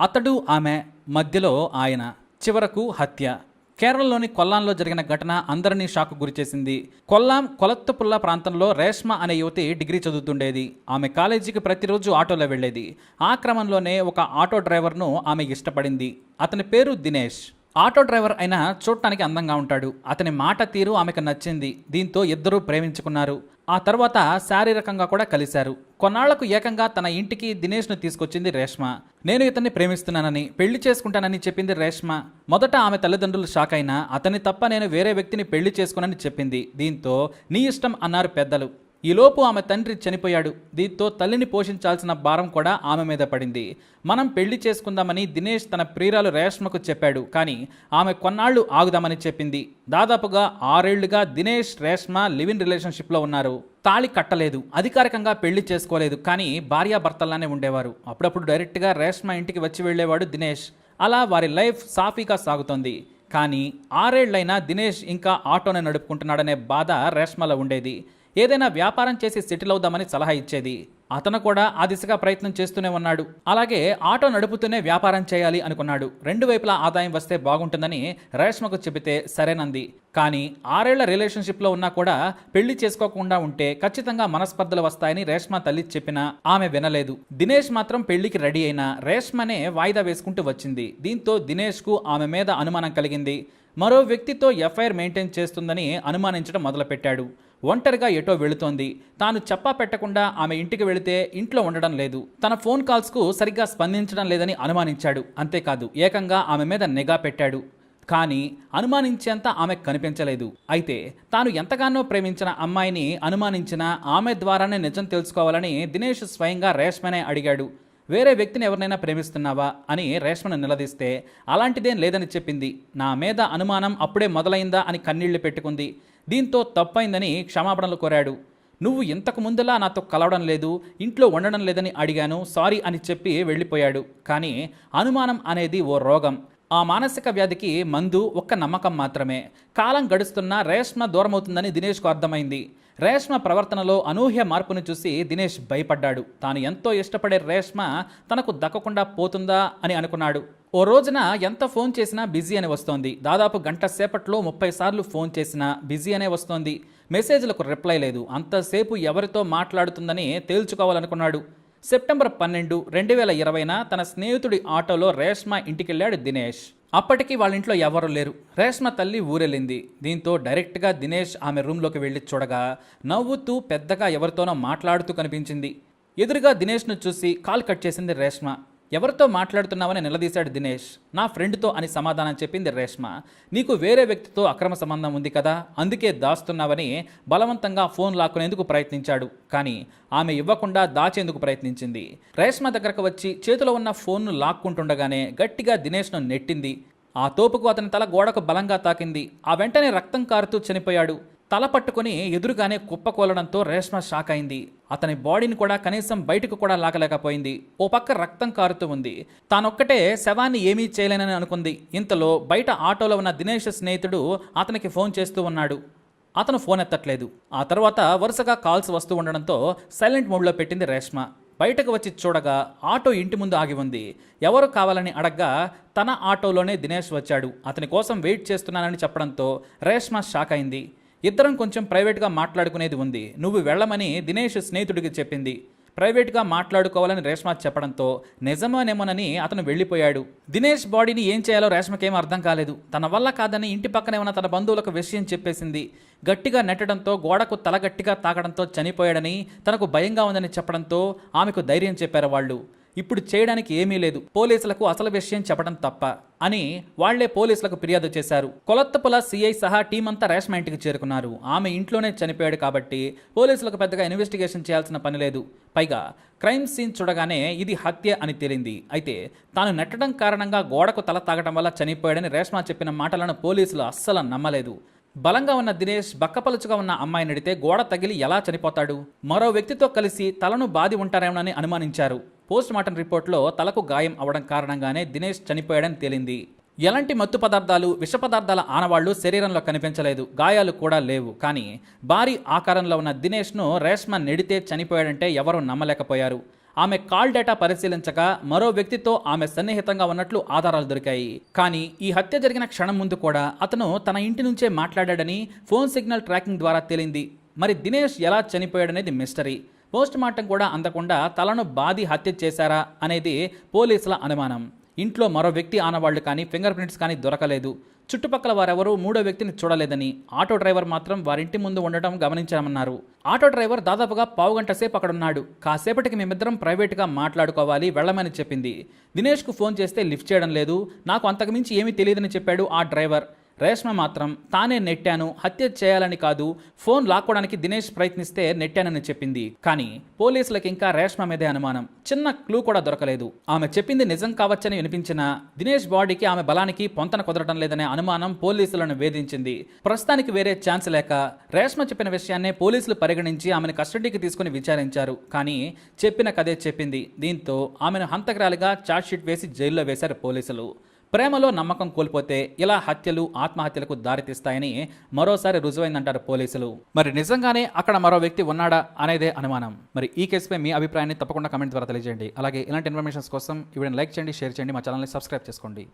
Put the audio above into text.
అతడు ఆమె మధ్యలో ఆయన చివరకు హత్య. కేరళలోని కొల్లాంలో జరిగిన ఘటన అందరినీ షాక్ గురిచేసింది కొల్లాం కొలత్తపుల్ల ప్రాంతంలో రేష్మ అనే యువతి డిగ్రీ చదువుతుండేది. ఆమె కాలేజీకి ప్రతిరోజు ఆటోలో వెళ్ళేది. ఆ క్రమంలోనే ఒక ఆటో డ్రైవర్ను ఆమె ఇష్టపడింది. అతని పేరు దినేష్. ఆటో డ్రైవర్ అయినా చూడటానికి అందంగా ఉంటాడు. అతని మాట తీరు ఆమెకు నచ్చింది. దీంతో ఇద్దరూ ప్రేమించుకున్నారు. ఆ తర్వాత శారీరకంగా కూడా కలిశారు. కొన్నాళ్ళకు ఏకంగా తన ఇంటికి దినేష్ను తీసుకొచ్చింది రేష్మ. నేను ఇతన్ని ప్రేమిస్తున్నానని పెళ్ళి చేసుకుంటానని చెప్పింది రేష్మ. మొదట ఆమె తల్లిదండ్రులు షాక్ అయినా అతన్ని తప్ప నేను వేరే వ్యక్తిని పెళ్ళి చేసుకునని చెప్పింది. దీంతో నీ ఇష్టం అన్నారు పెద్దలు. ఈలోపు ఆమె తండ్రి చనిపోయాడు. దీంతో తల్లిని పోషించాల్సిన భారం కూడా ఆమె మీద పడింది. మనం పెళ్ళి చేసుకుందామని దినేష్ తన ప్రియురాలు రేష్మకు చెప్పాడు. కానీ ఆమె కొన్నాళ్ళు ఆగుదామని చెప్పింది. దాదాపుగా ఆరేళ్ళుగా దినేష్ రేష్మ లివ్ ఇన్ రిలేషన్షిప్లో ఉన్నారు. తాళి కట్టలేదు. అధికారికంగా పెళ్ళి చేసుకోలేదు. కానీ భార్యాభర్తల్లానే ఉండేవారు. అప్పుడప్పుడు డైరెక్ట్గా రేష్మ ఇంటికి వచ్చి వెళ్ళేవాడు దినేష్. అలా వారి లైఫ్ సాఫీగా సాగుతోంది. కానీ ఆరేళ్ళైనా దినేష్ ఇంకా ఆటోనే నడుపుకుంటున్నాడనే బాధ రేష్మలో ఉండేది. ఏదైనా వ్యాపారం చేసి సెటిల్ అవుదామని సలహా ఇచ్చేది. అతను కూడా ఆ దిశగా ప్రయత్నం చేస్తూనే ఉన్నాడు. అలాగే ఆటో నడుపుతూనే వ్యాపారం చేయాలి అనుకున్నాడు. రెండు వైపులా ఆదాయం వస్తే బాగుంటుందని రేష్మకు చెబితే సరేనంది. కానీ ఆరేళ్ళ రిలేషన్షిప్లో ఉన్నా కూడా పెళ్ళి చేసుకోకుండా ఉంటే ఖచ్చితంగా మనస్పర్ధలు వస్తాయని రేష్మ తల్లి చెప్పినా ఆమె వినలేదు. దినేష్ మాత్రం పెళ్ళికి రెడీ అయినా రేష్మనే వాయిదా వేసుకుంటూ వచ్చింది. దీంతో దినేష్కు ఆమె మీద అనుమానం కలిగింది. మరో వ్యక్తితో ఎఫ్ఐఆర్ మెయింటైన్ చేస్తుందని అనుమానించడం మొదలుపెట్టాడు. ఒంటరిగా ఎటో వెళుతోంది. తాను చెప్పా పెట్టకుండా ఆమె ఇంటికి వెళితే ఇంట్లో ఉండడం లేదు. తన ఫోన్ కాల్స్కు సరిగ్గా స్పందించడం లేదని అనుమానించాడు. అంతేకాదు ఏకంగా ఆమె మీద నిఘా పెట్టాడు. కానీ అనుమానించేంత ఆమె కనిపించలేదు. అయితే తాను ఎంతగానో ప్రేమించిన అమ్మాయిని అనుమానించిన ఆమె ద్వారానే నిజం తెలుసుకోవాలని దినేష్ స్వయంగా రేష్మనే అడిగాడు. వేరే వ్యక్తిని ఎవరినైనా ప్రేమిస్తున్నావా? అని రేష్మను నిలదీస్తే అలాంటిదేం లేదని చెప్పింది. నా మీద అనుమానం అప్పుడే మొదలైందా అని కన్నీళ్ళు పెట్టుకుంది. దీంతో తప్పైందని క్షమాపణలు కోరాడు. నువ్వు ఇంతకు ముందులా నాతో కలవడం లేదు ఇంట్లో ఉండడం లేదని అడిగాను సారీ అని చెప్పి వెళ్ళిపోయాడు. కానీ అనుమానం అనేది ఓ రోగం. ఆ మానసిక వ్యాధికి మందు ఒక్క నమ్మకం మాత్రమే. కాలం గడుస్తున్నా రేష్మ దూరమవుతుందని దినేష్కు అర్థమైంది. రేష్మ ప్రవర్తనలో అనూహ్య మార్పును చూసి దినేష్ భయపడ్డాడు. తాను ఎంతో ఇష్టపడే రేష్మ తనకు దక్కకుండా పోతుందా అని అనుకున్నాడు. ఓ రోజున ఎంత ఫోన్ చేసినా బిజీ అని వస్తోంది. దాదాపు గంట సేపట్లో ముప్పై సార్లు ఫోన్ చేసినా బిజీ అనే వస్తోంది. మెసేజ్లకు రిప్లై లేదు. అంతసేపు ఎవరితో మాట్లాడుతుందని తేల్చుకోవాలనుకున్నాడు. సెప్టెంబర్ పన్నెండు రెండు వేల ఇరవైన తన స్నేహితుడి ఆటోలో రేష్మ ఇంటికెళ్ళాడు దినేష్. అప్పటికి వాళ్ళ ఇంట్లో ఎవరూ లేరు. రేష్మ తల్లి ఊరెళ్ళింది. దీంతో డైరెక్ట్గా దినేష్ ఆమె రూమ్లోకి వెళ్ళి చూడగా నవ్వుతూ పెద్దగా ఎవరితోనో మాట్లాడుతూ కనిపించింది. ఎదురుగా దినేష్ను చూసి కాల్ కట్ చేసింది రేష్మ. ఎవరితో మాట్లాడుతున్నావని నిలదీశాడు దినేష్. నా ఫ్రెండ్తో అని సమాధానం చెప్పింది రేష్మ. నీకు వేరే వ్యక్తితో అక్రమ సంబంధం ఉంది కదా అందుకే దాస్తున్నావని బలవంతంగా ఫోన్ లాక్కునేందుకు ప్రయత్నించాడు. కానీ ఆమె ఇవ్వకుండా దాచేందుకు ప్రయత్నించింది. రేష్మ దగ్గరకు వచ్చి చేతిలో ఉన్న ఫోన్ను లాక్కుంటుండగానే గట్టిగా దినేష్ను నెట్టింది. ఆ తోపుకు అతని తల గోడకు బలంగా తాకింది. ఆ వెంటనే రక్తం కారుతూ చనిపోయాడు. తల పట్టుకుని ఎదురుగానే కుప్పకూలడంతో రేష్మ షాక్ అయింది. అతని బాడీని కూడా కనీసం బయటకు కూడా లాగలేకపోయింది. ఓ పక్క రక్తం కారుతూ ఉంది. తానొక్కటే శవాన్ని ఏమీ చేయలేనని అనుకుంది. ఇంతలో బయట ఆటోలో ఉన్న దినేష్ స్నేహితుడు అతనికి ఫోన్ చేస్తూ ఉన్నాడు. అతను ఫోన్ ఎత్తట్లేదు. ఆ తర్వాత వరుసగా కాల్స్ వస్తూ ఉండడంతో సైలెంట్ మోడ్లో పెట్టింది రేష్మ. బయటకు వచ్చి చూడగా ఆటో ఇంటి ముందు ఆగి ఉంది. ఎవరు కావాలని అడగ్గా తన ఆటోలోనే దినేష్ వచ్చాడు. అతని కోసం వెయిట్ చేస్తున్నానని చెప్పడంతో రేష్మ షాక్ అయింది. ఇద్దరం కొంచెం ప్రైవేట్గా మాట్లాడుకునేది ఉంది. నువ్వు వెళ్ళమని దినేష్ స్నేహితుడికి చెప్పింది. ప్రైవేట్గా మాట్లాడుకోవాలని రేష్మ చెప్పడంతో నిజమేనేమోనని అతను వెళ్ళిపోయాడు. దినేష్ బాడీని ఏం చేయాలో రేష్మకేం అర్థం కాలేదు. తన వల్ల కాదని ఇంటి పక్కనే ఉన్న తన బంధువులకు విషయం చెప్పేసింది. గట్టిగా నెట్టడంతో గోడకు తల గట్టిగా తాకడంతో చనిపోయాడని తనకు భయంగా ఉందని చెప్పడంతో ఆమెకు ధైర్యం చెప్పారు వాళ్ళు. ఇప్పుడు చేయడానికి ఏమీ లేదు. పోలీసులకు అసలు విషయం చెప్పడం తప్ప అని వాళ్ళే పోలీసులకు ఫిర్యాదు చేశారు. కొలత్తపుల సిఐ సహా టీం అంతా రేష్మ ఇంటికి చేరుకున్నారు. ఆమె ఇంట్లోనే చనిపోయాడు కాబట్టి పోలీసులకు పెద్దగా ఇన్వెస్టిగేషన్ చేయాల్సిన పని లేదు. పైగా క్రైమ్ సీన్ చూడగానే ఇది హత్య అని తేలింది. అయితే తాను నెట్టడం కారణంగా గోడకు తల తాగడం వల్ల చనిపోయాడని రేష్మ చెప్పిన మాటలను పోలీసులు అస్సలు నమ్మలేదు. బలంగా ఉన్న దినేష్ బక్కపలుచుగా ఉన్న అమ్మాయిని అడిగితే గోడ తగిలి ఎలా చనిపోతాడు? మరో వ్యక్తితో కలిసి తలను బాది ఉంటారేమోనని అనుమానించారు. పోస్ట్ మార్టం రిపోర్ట్లో తలకు గాయం అవడం కారణంగానే దినేష్ చనిపోయాడని తేలింది. ఎలాంటి మత్తు పదార్థాలు విష పదార్థాల ఆనవాళ్ళు శరీరంలో కనిపించలేదు. గాయాలు కూడా లేవు. కానీ భారీ ఆకారంలో ఉన్న దినేష్ను రేష్మ నెడితే చనిపోయాడంటే ఎవరూ నమ్మలేకపోయారు. ఆమె కాల్ డేటా పరిశీలించగా మరో వ్యక్తితో ఆమె సన్నిహితంగా ఉన్నట్లు ఆధారాలు దొరికాయి. కానీ ఈ హత్య జరిగిన క్షణం ముందు కూడా అతను తన ఇంటి నుంచే మాట్లాడాడని ఫోన్ సిగ్నల్ ట్రాకింగ్ ద్వారా తేలింది. మరి దినేష్ ఎలా చనిపోయాడనేది మిస్టరీ. పోస్ట్ మార్టం కూడా అందకుండా తలను బాది హత్య చేశారా అనేది పోలీసుల అనుమానం. ఇంట్లో మరో వ్యక్తి ఆనవాళ్ళు కానీ ఫింగర్ ప్రింట్స్ కానీ దొరకలేదు. చుట్టుపక్కల వారెవరూ మూడో వ్యక్తిని చూడలేదని ఆటో డ్రైవర్ మాత్రం వారింటి ముందు ఉండటం గమనించామన్నారు. ఆటో డ్రైవర్ దాదాపుగా పావుగంట సేపు అక్కడ ఉన్నాడు కాసేపటికి మేమిద్దరం ప్రైవేట్గా మాట్లాడుకోవాలి వెళ్ళమని చెప్పింది. దినేష్కు ఫోన్ చేస్తే లిఫ్ట్ చేయడం లేదు. నాకు అంతకుమించి ఏమీ తెలియదని చెప్పాడు ఆ డ్రైవర్. రేష్మ మాత్రం తానే నెట్టాను హత్య చేయాలని కాదు ఫోన్ లాక్కోవడానికి దినేష్ ప్రయత్నిస్తే నెట్టానని చెప్పింది. కానీ పోలీసులకు ఇంకా రేష్మ మీదే అనుమానం. చిన్న క్లూ కూడా దొరకలేదు. ఆమె చెప్పింది నిజం కావచ్చని వినిపించిన దినేష్ బాడీకి ఆమె బలానికి పొంతన కుదరడం లేదనే అనుమానం పోలీసులను వేధించింది. ప్రస్తుతానికి వేరే ఛాన్స్ లేక రేష్మ చెప్పిన విషయాన్నే పోలీసులు పరిగణించి ఆమెను కస్టడీకి తీసుకుని విచారించారు. కానీ చెప్పిన కథే చెప్పింది. దీంతో ఆమెను హంతకరాలుగా ఛార్జ్షీట్ వేసి జైల్లో వేశారు పోలీసులు. ప్రేమలో నమ్మకం కోల్పోతే ఇలా హత్యలు ఆత్మహత్యలకు దారితీస్తాయని మరోసారి రుజువైందంటారు పోలీసులు. మరి నిజంగానే అక్కడ మరో వ్యక్తి ఉన్నాడా అనేదే అనుమానం. మరి ఈ కేసుపై మీ అభిప్రాయాన్ని తప్పకుండా కమెంట్ ద్వారా తెలియజేయండి. అలాగే ఇలాంటి ఇన్ఫర్మేషన్స్ కోసం ఇవి లైక్ చేయండి షేర్ చేయండి మా ఛానల్ని సబ్స్క్రైబ్ చేసుకోండి.